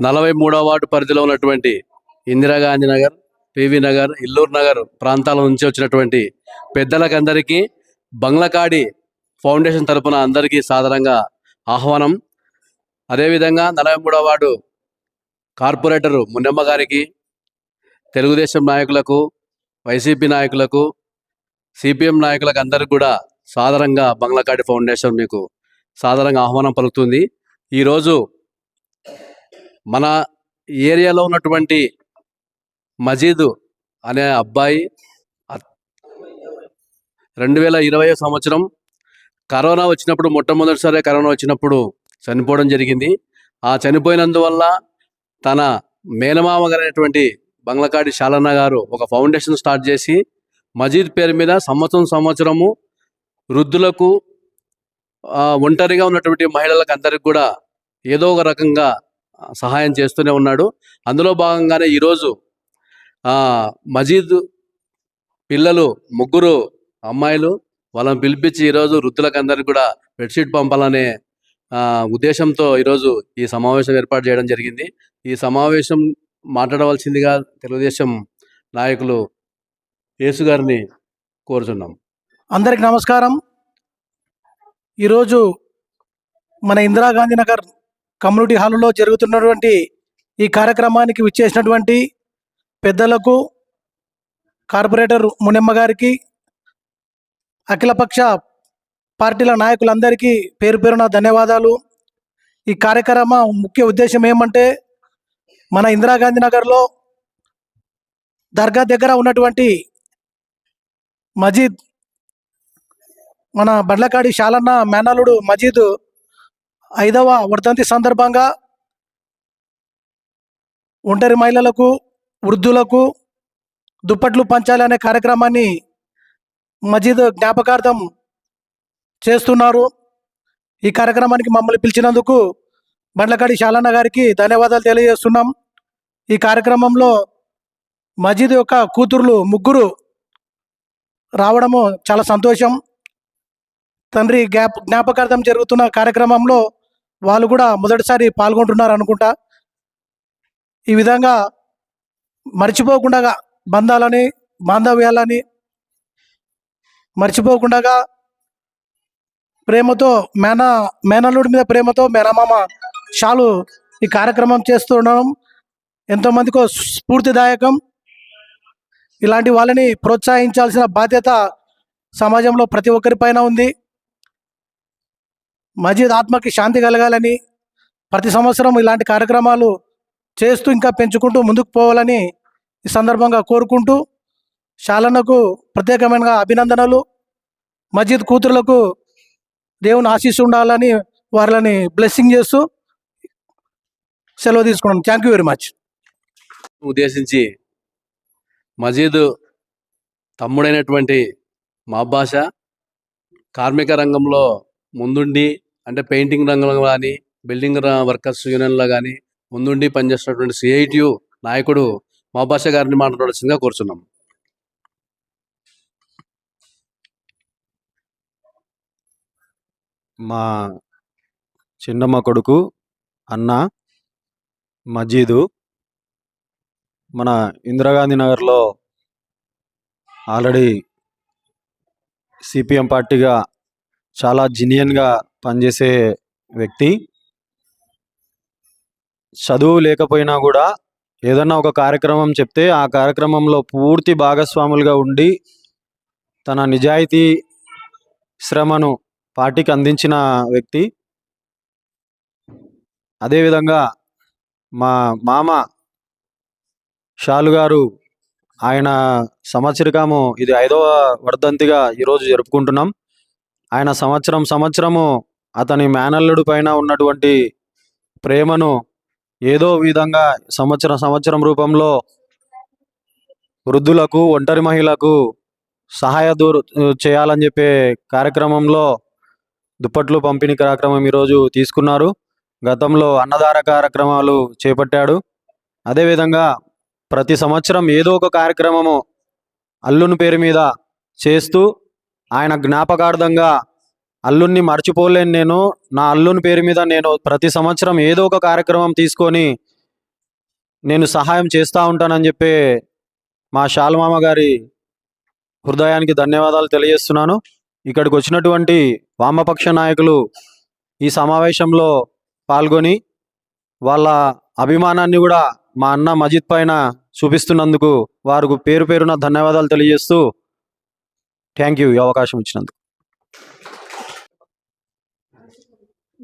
నలభై మూడవ వార్డు పరిధిలో ఉన్నటువంటి ఇందిరాగాంధీ నగర్ పివి నగర్ ఇల్లూరు నగర్ ప్రాంతాల నుంచి వచ్చినటువంటి పెద్దలకందరికీ బంగ్లకాడి ఫౌండేషన్ తరపున అందరికీ సాధారణంగా ఆహ్వానం. అదేవిధంగా నలభై మూడవ వార్డు కార్పొరేటరు మున్నెమ్మ గారికి తెలుగుదేశం నాయకులకు వైసీపీ నాయకులకు సిపిఎం నాయకులకు అందరికి కూడా సాధారణంగా బంగ్లాకాటి ఫౌండేషన్ మీకు సాధారణంగా ఆహ్వానం పలుకుతుంది. ఈరోజు మన ఏరియాలో ఉన్నటువంటి మజీద్ అనే అబ్బాయి రెండు వేల ఇరవై సంవత్సరం కరోనా వచ్చినప్పుడు మొట్టమొదటిసారి కరోనా వచ్చినప్పుడు చనిపోవడం జరిగింది. ఆ చనిపోయినందువల్ల తన మేనమామ గారైనటువంటి బంగ్లాకాడి శాలన్న గారు ఒక ఫౌండేషన్ స్టార్ట్ చేసి మజీద్ పేరు మీద సంవత్సరం సంవత్సరము వృద్ధులకు ఒంటరిగా ఉన్నటువంటి మహిళలకు అందరికి కూడా ఏదో ఒక రకంగా సహాయం చేస్తూనే ఉన్నాడు. అందులో భాగంగానే ఈరోజు మజీద్ పిల్లలు ముగ్గురు అమ్మాయిలు వాళ్ళని పిలిపించి ఈరోజు వృద్ధులకు అందరికి కూడా బెడ్షీట్ పంపాలనే ఉద్దేశంతో ఈరోజు ఈ సమావేశం ఏర్పాటు చేయడం జరిగింది. ఈ సమావేశం మాట్లాడవలసిందిగా తెలుగుదేశం నాయకులు యేసు గారిని కోరుచున్నాం. అందరికి నమస్కారం. ఈరోజు మన ఇందిరాగాంధీ నగర్ కమ్యూనిటీ హాల్లో జరుగుతున్నటువంటి ఈ కార్యక్రమానికి విచ్చేసినటువంటి పెద్దలకు కార్పొరేటర్ మునెమ్మ గారికి అఖిలపక్ష పార్టీల నాయకులందరికీ పేరు పేరున ధన్యవాదాలు. ఈ కార్యక్రమం ముఖ్య ఉద్దేశం ఏమంటే మన ఇందిరాగాంధీ నగర్లో దర్గా దగ్గర ఉన్నటువంటి మజీద్ మన బండ్లకాడి శాలన్న మేనలుడు మజీద్ ఐదవ వర్ధంతి సందర్భంగా ఒంటరి మహిళలకు వృద్ధులకు దుప్పట్లు పంచాలి అనే కార్యక్రమాన్ని మజీద్ జ్ఞాపకార్థం చేస్తున్నారు. ఈ కార్యక్రమానికి మమ్మల్ని పిలిచినందుకు బండ్లకాడి శాలన్న గారికి ధన్యవాదాలు తెలియజేస్తున్నాం. ఈ కార్యక్రమంలో మజీద్ యొక్క కూతుర్లు ముగ్గురు రావడము చాలా సంతోషం. తండ్రి జ్ఞాప జ్ఞాపకార్థం జరుగుతున్న కార్యక్రమంలో వాళ్ళు కూడా మొదటిసారి పాల్గొంటున్నారు అనుకుంటా ఈ విధంగా మర్చిపోకుండా బంధాలని బాంధవ్యాలని మర్చిపోకుండా ప్రేమతో మేన మేనల్లుడి మీద ప్రేమతో మేనమామ షాలు ఈ కార్యక్రమం చేస్తుండడం ఎంతోమందికో స్ఫూర్తిదాయకం. ఇలాంటి వాళ్ళని ప్రోత్సహించాల్సిన బాధ్యత సమాజంలో ప్రతి ఒక్కరిపైన ఉంది. మజీద్ ఆత్మకి శాంతి కలగాలని ప్రతి సంవత్సరం ఇలాంటి కార్యక్రమాలు చేస్తూ ఇంకా పెంచుకుంటూ ముందుకు పోవాలని ఈ సందర్భంగా కోరుకుంటూ శాలనకు ప్రత్యేకమైన అభినందనలు. మజీద్ కూతురులకు దేవుని ఆశీస్సు ఉండాలని వాళ్ళని బ్లెస్సింగ్ చేస్తూ సెలవు తీసుకున్నాం. థ్యాంక్ యూ వెరీ మచ్ ఉద్దేశించి మజీద్ తమ్ముడైనటువంటి మా భాష కార్మిక రంగంలో ముందుండి అంటే పెయింటింగ్ రంగంలో కానీ బిల్డింగ్ వర్కర్స్ యూనియన్లో కానీ ముందుండి పనిచేస్తున్నటువంటి సిఐటియు నాయకుడు మహాభాష గారిని మాట్లాడవలసిందిగా కోరుచున్నాం. మా చిన్నమ్మ కొడుకు అన్న మజీదు మన ఇందిరాగాంధీ నగర్లో ఆల్రెడీ సిపిఎం పార్టీగా చాలా జినియన్గా పనిచేసే వ్యక్తి. చదువు లేకపోయినా కూడా ఏదన్నా ఒక కార్యక్రమం చెప్తే ఆ కార్యక్రమంలో పూర్తి భాగస్వాములుగా ఉండి తన నిజాయితీ శ్రమను పార్టీకి అందించిన వ్యక్తి. అదేవిధంగా మా మామ షాలు గారు ఆయన సంవత్సరకము ఇది ఐదవ వర్ధంతిగా ఈరోజు జరుపుకుంటున్నాం. ఆయన సంవత్సరం సంవత్సరము అతని మేనల్లుడి పైన ఉన్నటువంటి ప్రేమను ఏదో విధంగా సంవత్సరం సంవత్సరం రూపంలో వృద్ధులకు ఒంటరి మహిళలకు సహాయ దూర చేయాలని చెప్పే కార్యక్రమంలో దుప్పట్లు పంపిణీ కార్యక్రమం ఈరోజు తీసుకున్నారు. గతంలో అన్నదార కార్యక్రమాలు చేపట్టాడు. అదేవిధంగా ప్రతి సంవత్సరం ఏదో ఒక కార్యక్రమము అల్లుని పేరు మీద చేస్తూ ఆయన జ్ఞాపకార్థంగా అల్లుణ్ణి మర్చిపోలేను నేను. నా అల్లుని పేరు మీద నేను ప్రతి సంవత్సరం ఏదో ఒక కార్యక్రమం తీసుకొని నేను సహాయం చేస్తూ ఉంటానని చెప్పి మా షాల్మామ గారి హృదయానికి ధన్యవాదాలు తెలియజేస్తున్నాను. ఇక్కడికి వచ్చినటువంటి వామపక్ష నాయకులు ఈ సమావేశంలో పాల్గొని వాళ్ళ అభిమానాన్ని కూడా మా అన్న మజిద్ పైన చూపిస్తున్నందుకు వారికి పేరు పేరున ధన్యవాదాలు తెలియజేస్తూ థ్యాంక్ యూ. ఈ అవకాశం ఇచ్చినందుకు.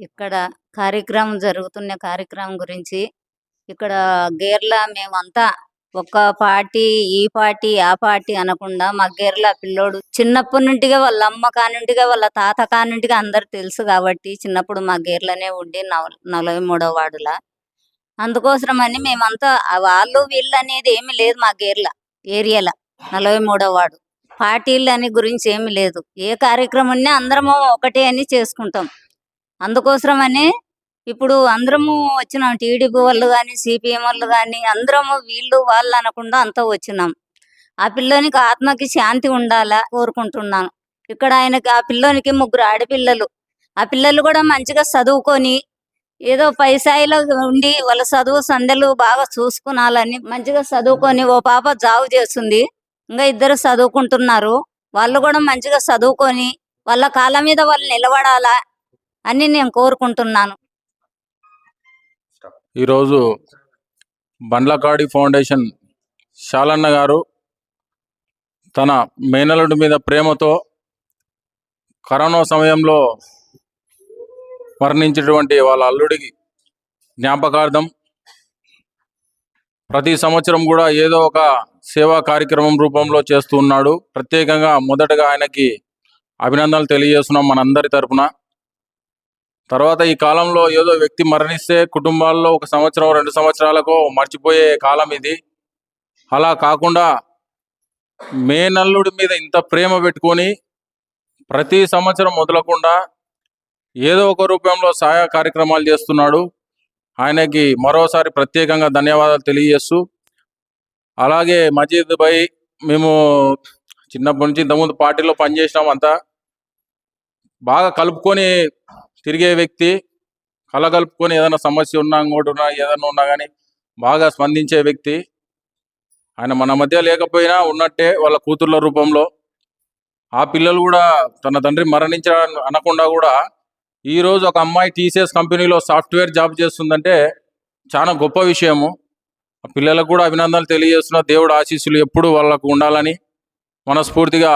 ఇక్కడ కార్యక్రమం జరుగుతున్న కార్యక్రమం గురించి ఇక్కడ గేర్ల మేమంతా ఒక్క పార్టీ ఈ పార్టీ ఆ పార్టీ అనకుండా మా గేర్ల పిల్లోడు చిన్నప్పటి నుండిగా వాళ్ళ అమ్మ కానుంటిగా వాళ్ళ తాత కానుంటిగా అందరు తెలుసు కాబట్టి చిన్నప్పుడు మా గేర్లనే ఉండి నలభై మూడో వార్డుల. అందుకోసమని మేమంతా వాళ్ళు వీళ్ళు అనేది ఏమీ లేదు మా గేర్ల ఏరియాల నలభై మూడో వాడు పార్టీలు అని గురించి ఏమీ లేదు. ఏ కార్యక్రమం ఉన్నా అందరము ఒకటే అని చేసుకుంటాం. అందుకోసమని ఇప్పుడు అందరము వచ్చినాం. టీడీపీ వాళ్ళు కానీ సిపిఎం వాళ్ళు కానీ అందరము వీళ్ళు వాళ్ళు అనకుండా అంతా వచ్చినాం. ఆ పిల్లోనికి ఆత్మకి శాంతి ఉండాలా కోరుకుంటున్నాను. ఇక్కడ ఆయనకి ఆ పిల్లోనికి ముగ్గురు ఆడపిల్లలు. ఆ పిల్లలు కూడా మంచిగా చదువుకొని ఏదో పైసాయిలో ఉండి వాళ్ళ చదువు సందెలు బాగా చూసుకునాలని మంచిగా చదువుకొని ఓ పాప జాబ్ చేస్తుంది. ఇంకా ఇద్దరు చదువుకుంటున్నారు. వాళ్ళు కూడా మంచిగా చదువుకొని వాళ్ళ కాళ్ళ మీద వాళ్ళు నిలబడాలా అని నేను కోరుకుంటున్నాను. ఈరోజు బండ్లకాడి ఫౌండేషన్ శాలన్న గారు తన మేనలుడి మీద ప్రేమతో కరోనా సమయంలో మరణించినటువంటి వాళ్ళ అల్లుడికి జ్ఞాపకార్థం ప్రతి సంవత్సరం కూడా ఏదో ఒక సేవా కార్యక్రమం రూపంలో చేస్తూ ఉన్నాడు. ప్రత్యేకంగా మొదటగా ఆయనకి అభినందనలు తెలియజేస్తున్నాం మనందరి తరపున. తర్వాత ఈ కాలంలో ఏదో వ్యక్తి మరణిస్తే కుటుంబాల్లో ఒక సంవత్సరం రెండు సంవత్సరాలకు మర్చిపోయే కాలం ఇది. అలా కాకుండా మేనల్లుడి మీద ఇంత ప్రేమ పెట్టుకొని ప్రతి సంవత్సరం మొదలకుండా ఏదో ఒక రూపంలో సహాయ కార్యక్రమాలు చేస్తున్నాడు. ఆయనకి మరోసారి ప్రత్యేకంగా ధన్యవాదాలు తెలియజేస్తూ అలాగే మజీద్ భాయ్ మేము చిన్నప్పటి నుంచి ఇంతకుముందు పార్టీలో పనిచేసినాం అంతా బాగా కలుపుకొని తిరిగే వ్యక్తి కలగలుపుకొని ఏదైనా సమస్య ఉన్నా ఇంకోటి ఉన్నా ఏదైనా ఉన్నా కానీ బాగా స్పందించే వ్యక్తి. ఆయన మన మధ్య లేకపోయినా ఉన్నట్టే వాళ్ళ కూతుర్ల రూపంలో. ఆ పిల్లలు కూడా తన తండ్రి మరణించడం అనకుండా కూడా ఈ రోజు ఒక అమ్మాయి టీసీఎస్ కంపెనీలో సాఫ్ట్వేర్ జాబ్ చేస్తుందంటే చాలా గొప్ప విషయము. ఆ పిల్లలకు కూడా అభినందనలు తెలియజేస్తున్న దేవుడు ఆశీస్సులు ఎప్పుడు వాళ్ళకు ఉండాలని మనస్ఫూర్తిగా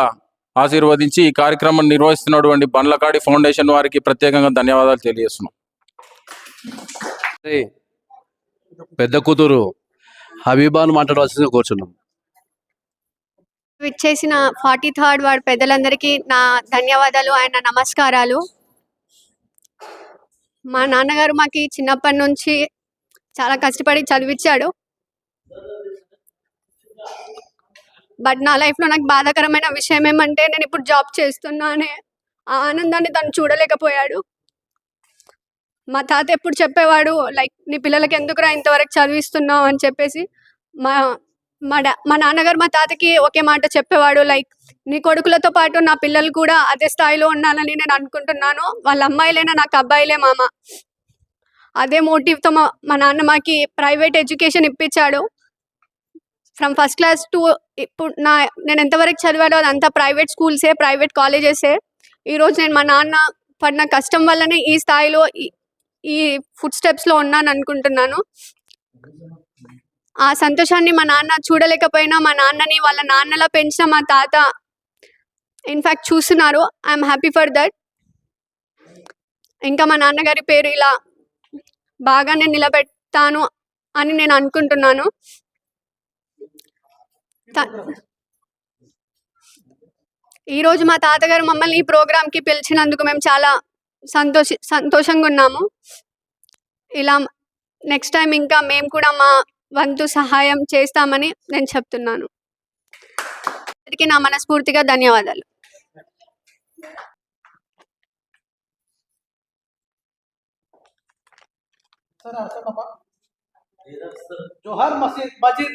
ఆశీర్వదించి ఈ కార్యక్రమం నిర్వహిస్తున్నటువంటి బండ్లకాడి ఫౌండేషన్ వారికి ప్రత్యేకంగా ధన్యవాదాలు తెలియజేస్తున్నాం. పెద్ద కూతురు హబీబాను మాట్లాడవలసింది కోరుచున్నాం. విచ్చేసిన ఫార్టీ థర్డ్ వార్డ్ పెద్దలందరికీ నా ధన్యవాదాలు ఆయన నమస్కారాలు. మా నాన్నగారు మాకు చిన్నప్పటి నుంచి చాలా కష్టపడి చదివించాడు బట్ నా లైఫ్లో నాకు బాధాకరమైన విషయం ఏమంటే నేను ఇప్పుడు జాబ్ చేస్తున్నా అనే ఆ ఆనందాన్ని తను చూడలేకపోయాడు. మా తాత ఎప్పుడు చెప్పేవాడు లైక్ నీ పిల్లలకి ఎందుకురా ఇంతవరకు చదివిస్తున్నావు? అని చెప్పేసి మా మా డా మా నాన్నగారు మా తాతకి ఒకే మాట చెప్పేవాడు లైక్ నీ కొడుకులతో పాటు నా పిల్లలు కూడా అదే స్థాయిలో ఉండాలని నేను అనుకుంటున్నాను. వాళ్ళ అమ్మాయిలేనా నాకు అబ్బాయిలే మామ. అదే మోటివ్తో మా మా నాన్న మాకి ప్రైవేట్ ఎడ్యుకేషన్ ఇప్పించాడు. ఫ్రమ్ ఫస్ట్ క్లాస్ టు ఇప్పుడు నా నేను ఎంతవరకు చదివాడో అదంతా ప్రైవేట్ స్కూల్సే ప్రైవేట్ కాలేజెసే. ఈరోజు నేను మా నాన్న పడిన కష్టం వల్లనే ఈ స్థాయిలో ఈ- ఫుడ్ స్టెప్స్లో ఉన్నాను అనుకుంటున్నాను ఆ సంతోషాన్ని మా నాన్న చూడలేకపోయినా మా నాన్నని వాళ్ళ నాన్నలా పెంచిన మా తాత ఇన్ఫ్యాక్ట్ చూస్తున్నారు. ఐఎమ్ హ్యాపీ ఫర్ దట్ ఇంకా మా నాన్నగారి పేరు ఇలా బాగా నేను నిలబెడతాను అని నేను అనుకుంటున్నాను. ఈరోజు మా తాతగారు మమ్మల్ని ఈ ప్రోగ్రామ్కి పిలిచినందుకు మేము చాలా సంతోషి సంతోషంగా ఉన్నాము. ఇలా నెక్స్ట్ టైం ఇంకా మేము కూడా మా వంతు సహాయం చేస్తామని నేను చెప్తున్నాను. అందరికీ నా మనస్ఫూర్తిగా ధన్యవాదాలు. జోహార్ మసీద్ మజిద్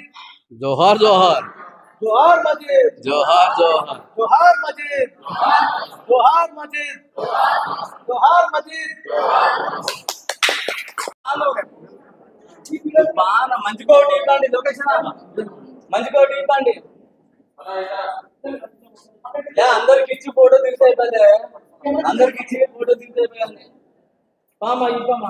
జోహార్ జోహార్. జోహార్ మజీద్ జోహార్ జోహార్ జోహార్ మజీద్ జోహార్ మజీద్ జోహార్ మజీద్ బాగా మంచిగా ఒకటి ఇవ్వండి లొకేషన్ మంచిగా ఒకటి ఇవ్వండి ఏ, అందరికి ఇచ్చి ఫోటో దిగితే అయిపోయింది అందరికి ఇచ్చి ఫోటో దిగితే అయిపోయింది పామా ఇవ్వమ్మా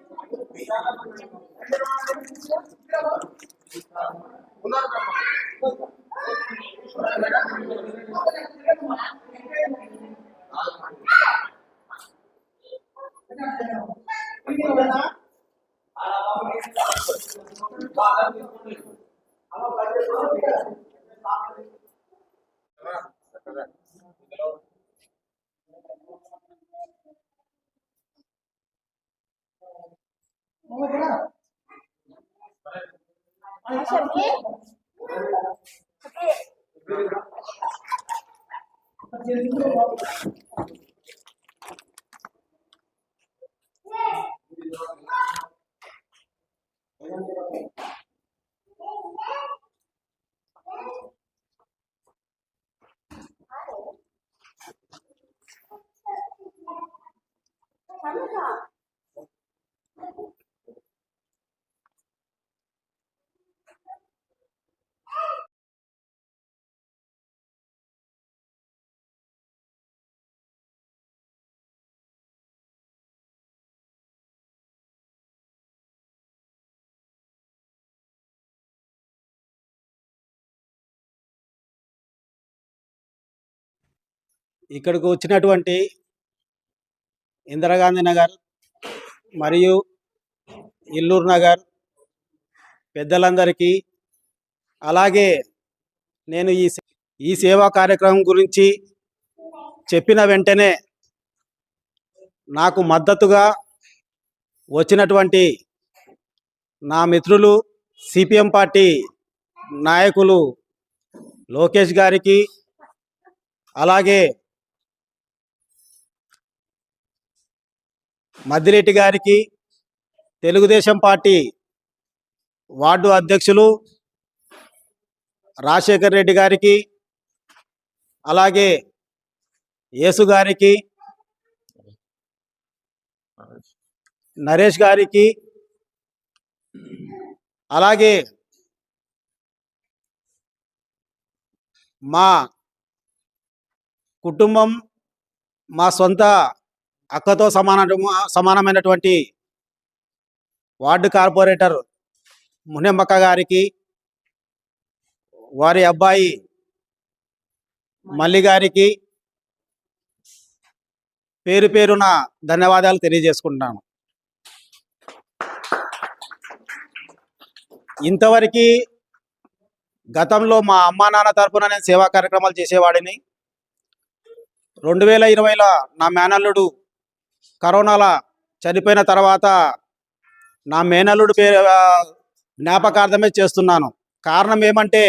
Correct. 뭐더라? 다시 할게. 잘한다. ఇక్కడికి వచ్చినటువంటి ఇందిరాగాంధీ నగర్ మరియు ఇల్లూరు నగర్ పెద్దలందరికీ అలాగే నేను ఈ సే- ఈ సేవా కార్యక్రమం గురించి చెప్పిన వెంటనే నాకు మద్దతుగా వచ్చినటువంటి నా మిత్రులు సిపిఎం పార్టీ నాయకులు లోకేష్ గారికి అలాగే మద్దిరెడ్డి గారికి తెలుగుదేశం పార్టీ వార్డు అధ్యక్షులు రాజశేఖర్ రెడ్డి గారికి అలాగే యేసు గారికి నరేష్ గారికి అలాగే మా కుటుంబం మా సొంత అక్కతో సమాన సమానమైనటువంటి వార్డు కార్పొరేటర్ మునెమ్మక్క గారికి వారి అబ్బాయి మల్లి గారికి పేరు పేరున ధన్యవాదాలు తెలియజేసుకుంటున్నాను. ఇంతవరకు గతంలో మా అమ్మా నాన్న తరపున నేను సేవా కార్యక్రమాలు చేసేవాడిని. రెండు వేల ఇరవైలో నా మేనల్లుడు కరోనాలో చనిపోయిన తర్వాత నా మేనల్లుడు పేరు జ్ఞాపకార్థమే చేస్తున్నాను. కారణం ఏమంటే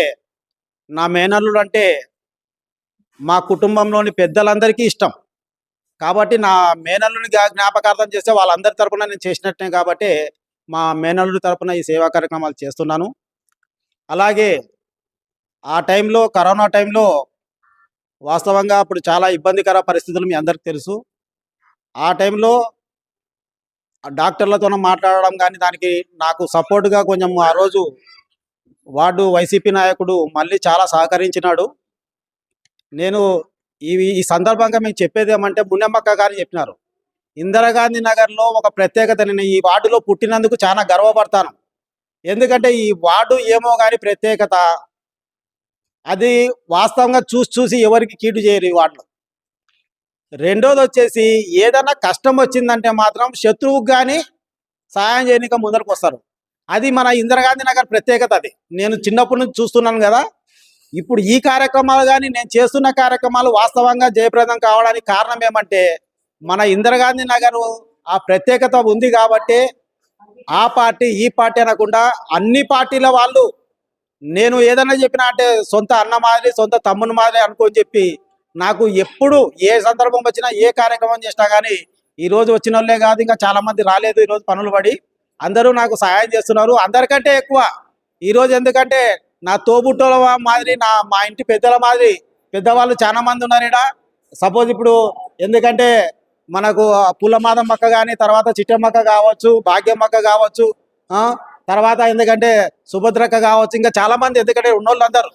నా మేనల్లుడు అంటే మా కుటుంబంలోని పెద్దలందరికీ ఇష్టం. కాబట్టి నా మేనల్లుని జ్ఞాపకార్థం చేస్తే వాళ్ళందరి తరపున నేను చేసినట్టే కాబట్టి మా మేనల్లుడి తరపున ఈ సేవా కార్యక్రమాలు చేస్తున్నాను. అలాగే ఆ టైంలో కరోనా టైంలో వాస్తవంగా అప్పుడు చాలా ఇబ్బందికర పరిస్థితులు మీ అందరికి తెలుసు. ఆ టైంలో డాక్టర్లతో మాట్లాడడం కానీ దానికి నాకు సపోర్ట్గా కొంచెం ఆ రోజు వార్డు వైసీపీ నాయకుడు మళ్ళీ చాలా సహకరించినాడు. నేను ఇవి ఈ సందర్భంగా మేము చెప్పేది ఏమంటే మున్నెమ్మక్క గారు చెప్పినారు. ఇందిరాగాంధీ నగర్లో ఒక ప్రత్యేకత నేను ఈ వార్డులో పుట్టినందుకు చాలా గర్వపడతాను. ఎందుకంటే ఈ వార్డు ఏమో కానీ ప్రత్యేకత అది వాస్తవంగా చూసి చూసి ఎవరికి కీడు చేయరు ఈ వార్డులో. రెండోది వచ్చేసి ఏదైనా కష్టం వచ్చిందంటే మాత్రం శత్రువుకు కానీ సహాయం చేయనిక ముందరకు వస్తారు అది మన ఇందిరాగాంధీ నగర్ ప్రత్యేకత అది. నేను చిన్నప్పటి నుంచి చూస్తున్నాను కదా. ఇప్పుడు ఈ కార్యక్రమాలు కానీ నేను చేస్తున్న కార్యక్రమాలు వాస్తవంగా జయప్రదం కావడానికి కారణం ఏమంటే మన ఇందిరాగాంధీ నగర్ ఆ ప్రత్యేకత ఉంది కాబట్టి ఆ పార్టీ ఈ పార్టీ అనకుండా అన్ని పార్టీల వాళ్ళు నేను ఏదైనా చెప్పినా అంటే సొంత అన్న మాదిరి సొంత తమ్ముని మాదిరి అనుకోని చెప్పి నాకు ఎప్పుడు ఏ సందర్భం వచ్చినా ఏ కార్యక్రమం చేసినా కానీ ఈ రోజు వచ్చిన వాళ్ళే కాదు ఇంకా చాలామంది రాలేదు ఈ రోజు పనులు పడి. అందరూ నాకు సహాయం చేస్తున్నారు. అందరికంటే ఎక్కువ ఈరోజు ఎందుకంటే నా తోబుట్టోల మాదిరి నా మా ఇంటి పెద్దల మాదిరి పెద్దవాళ్ళు చాలా మంది ఉన్నారు ఈడ. సపోజ్ ఇప్పుడు ఎందుకంటే మనకు పుల్లమాదమ్మక్క కానీ తర్వాత చిట్టమ్మక్క కావచ్చు భాగ్యమ్మక్క కావచ్చు ఆ, తర్వాత ఎందుకంటే సుభద్రక్క కావచ్చు ఇంకా చాలా మంది ఎందుకంటే ఉన్నోళ్ళు అందరూ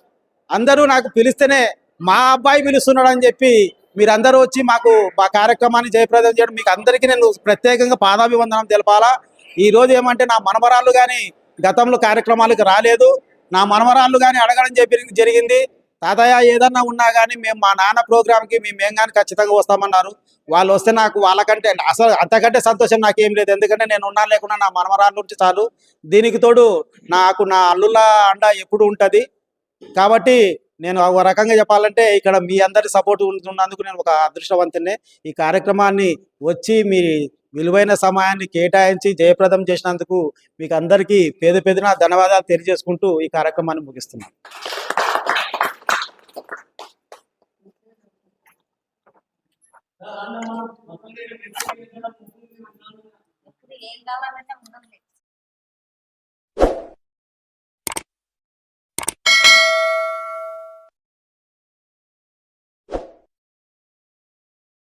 అందరూ నాకు పిలిస్తేనే మా అబ్బాయి పిలుస్తున్నాడు అని చెప్పి మీరందరూ వచ్చి మాకు మా కార్యక్రమాన్ని జయప్రదం చేయడం మీకు అందరికీ నేను ప్రత్యేకంగా పాదాభివందనం తెలపాలా. ఈ రోజు ఏమంటే నా మనమరాళ్ళు కానీ గతంలో కార్యక్రమాలకు రాలేదు. నా మనమరాళ్ళు కానీ అడగడం చెప్పి జరిగింది. తాతయ్య ఏదన్నా ఉన్నా కానీ మేము మా నాన్న ప్రోగ్రామ్కి మేము ఏం కానీ ఖచ్చితంగా వస్తామన్నారు. వాళ్ళు వస్తే నాకు వాళ్ళకంటే అసలు అంతకంటే సంతోషం నాకేం లేదు. ఎందుకంటే నేను ఉన్నా లేకుండా నా మనమరాళ్ళు నుంచి చాలు. దీనికి తోడు నాకు నా అల్లుల అండ ఎప్పుడు ఉంటుంది. కాబట్టి నేను ఒక రకంగా చెప్పాలంటే ఇక్కడ మీ అందరి సపోర్ట్ ఉన్నందుకు నేను ఒక అదృష్టవంతున్నే ఈ కార్యక్రమాన్ని వచ్చి మీ విలువైన సమయాన్ని కేటాయించి జయప్రదం చేసినందుకు మీకు అందరికీ పేద పేదన ధన్యవాదాలు తెలియజేసుకుంటూ ఈ కార్యక్రమాన్ని ముగిస్తున్నాను. ఏం కావాలంటే